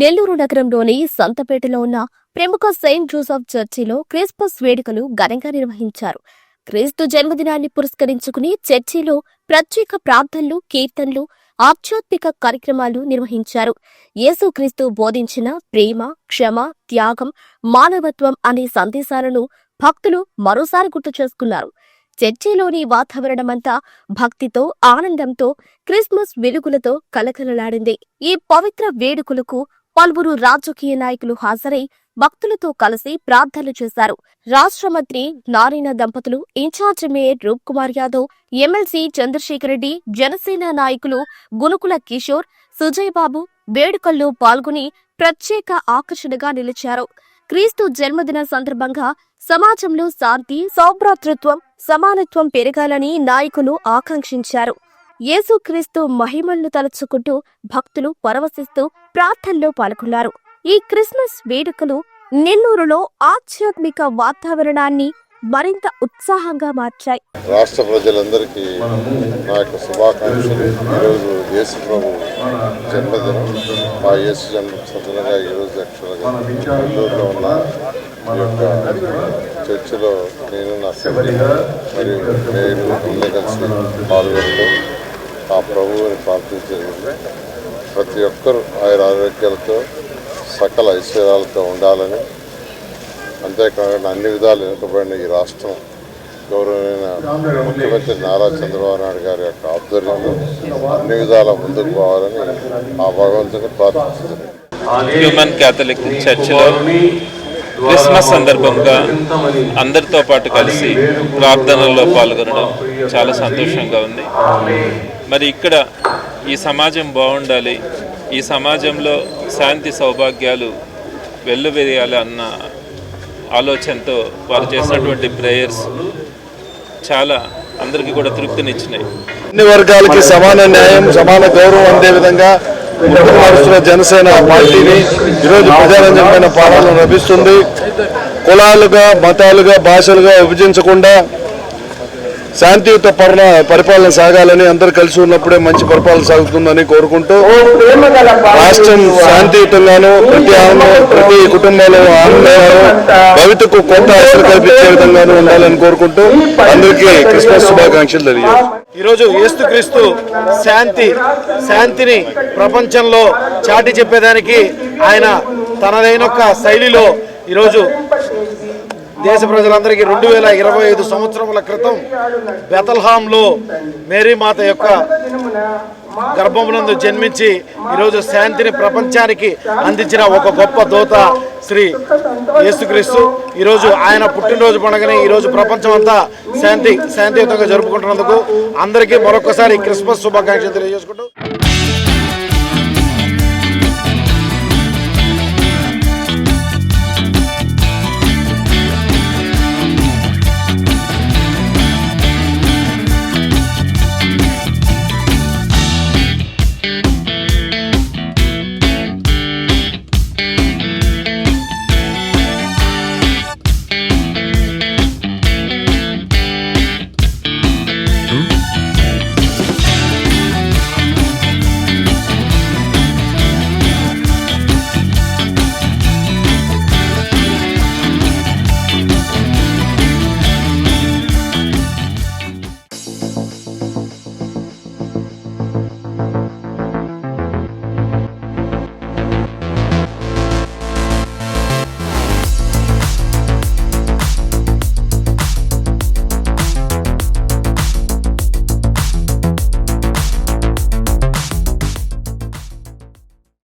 నెల్లూరు నగరంలోని సంతపేటలో ఉన్న ప్రముఖ సెయింట్ జోసెఫ్ చర్చిలో క్రిస్మస్ వేడుకలు ఘనంగా నిర్వహించారు. క్రీస్తు జన్మదినాన్ని పురస్కరించుకుని చర్చిలో ప్రత్యేక ప్రార్థనలు కీర్తనలు ఆధ్యాత్మిక కార్యక్రమాలు నిర్వహించారు. యేసుక్రీస్తు బోధించిన ప్రేమ క్షమ త్యాగం మానవత్వం అనే సందేశాలను భక్తులు మరోసారి గుర్తు చేసుకున్నారు. చర్చిలోని వాతావరణమంతా భక్తితో ఆనందంతో క్రిస్మస్ వెలుగులతో కలకలలాడింది. ఈ పవిత్ర వేడుకలకు పలువురు రాజకీయ నాయకులు హాజరై భక్తులతో కలిసి ప్రార్థనలు చేశారు. రాష్ట్ర మంత్రి నారాయణ దంపతులు in-charge mayor Roop Kumar Yadav MLC Chandrasekhar Reddy Janasena నాయకులు గునుకుల కిషోర్ సుజయ్ బాబు వేడుకల్లో పాల్గొని ప్రత్యేక ఆకర్షణగా నిలిచారు. క్రీస్తు జన్మదిన సందర్భంగా సమాజంలో శాంతి సౌభ్రాతృత్వం సమానత్వం పెరగాలని నాయకులు ఆకాంక్షించారు. యేసుక్రీస్తు మహిమలను తలుచుకుంటూ భక్తులు పరవశిస్తూ ప్రార్థనలో పాల్గొన్నారు. ఈ క్రిస్మస్ వేడుకలు నెల్లూరులో ఆధ్యాత్మిక వాతావరణాన్ని మరింత ఉత్సాహంగా మార్చాయి. రాష్ట్ర ప్రజలందరికీ నా యొక్క శుభాకాంక్షలు. ఈరోజు యేసు ప్రభు జన్మదినం. మా యేసు జన్మ సందర్భంగా ఈరోజు యాక్చువల్గా నెల్లూరులో ఉన్న ఈ యొక్క చర్చిలో నేను నా సభ్యులు మరియు నేను అందరూ కలిసి పాల్గొనడం ఆ ప్రభువుని ప్రార్థించేది ప్రతి ఒక్కరు ఆయన ఆరోగ్యాలతో సకల ఐశ్వర్యాలతో ఉండాలని అంతేకాకుండా అన్ని విధాలు వెనుకబడిన ఈ రాష్ట్రం గౌరవమైన ముఖ్యమంత్రి నారా చంద్రబాబు నాయుడు గారి యొక్క ఆధ్వర్యంలో అన్ని విధాల ముందుకు పోవాలని ఆ భగవంతుని ప్రార్థిస్తుంది హ్యూమన్ క్యాథలిక్ చర్చిలో క్రిస్మస్ సందర్భంగా అందరితో పాటు కలిసి ప్రార్థనల్లో పాల్గొనడం చాలా సంతోషంగా ఉంది. మరి ఇక్కడ ఈ సమాజం బాగుండాలి ఈ సమాజంలో శాంతి సౌభాగ్యాలు వెల్లువిరియాలి అన్న ఆలోచనతో వారు చేసినటువంటి ప్రేయర్స్ చాలా అందరికీ కూడా తృప్తినిచ్చినాయి. అన్ని వర్గాలకి సమాన న్యాయం సమాన గౌరవం అందే విధంగా ముందుకు నడుస్తున్న జనసేన పార్టీని ఈరోజు ప్రజారంజకమైన పాలన లభిస్తుంది. కులాలుగా మతాలుగా భాషలుగా విభజించకుండా శాంతియుత పరణ పరిపాలన సాగాలని అందరు కలిసి ఉన్నప్పుడే మంచి పరిపాలన సాగుతుందని కోరుకుంటూ రాష్ట్రం శాంతియుతంగాను ప్రతి ఆనందం ప్రతి కుటుంబంలో ఆనందంగాను భవితకు కొత్త ఆశలు కల్పించే విధంగాను ఉండాలని కోరుకుంటూ అందరికీ క్రిస్మస్ శుభాకాంక్షలు తెలియజేస్తాను ఈరోజు యేసుక్రీస్తు శాంతి శాంతిని ప్రపంచంలో చాటి చెప్పేదానికి ఆయన తనదైన శైలిలో ఈరోజు దేశ ప్రజలందరికీ రెండు వేల ఇరవై ఐదు సంవత్సరముల క్రితం బెతల్హాంలో మేరీమాత యొక్క గర్భమునందు జన్మించి ఈరోజు శాంతిని ప్రపంచానికి అందించిన ఒక గొప్ప దోత శ్రీ యేసుక్రీస్తు. ఈరోజు ఆయన పుట్టినరోజు పండుగని ఈరోజు ప్రపంచం అంతా శాంతి శాంతియుతంగా జరుపుకుంటున్నందుకు అందరికీ మరొకసారి క్రిస్మస్ శుభాకాంక్షలు తెలియజేసుకుంటూ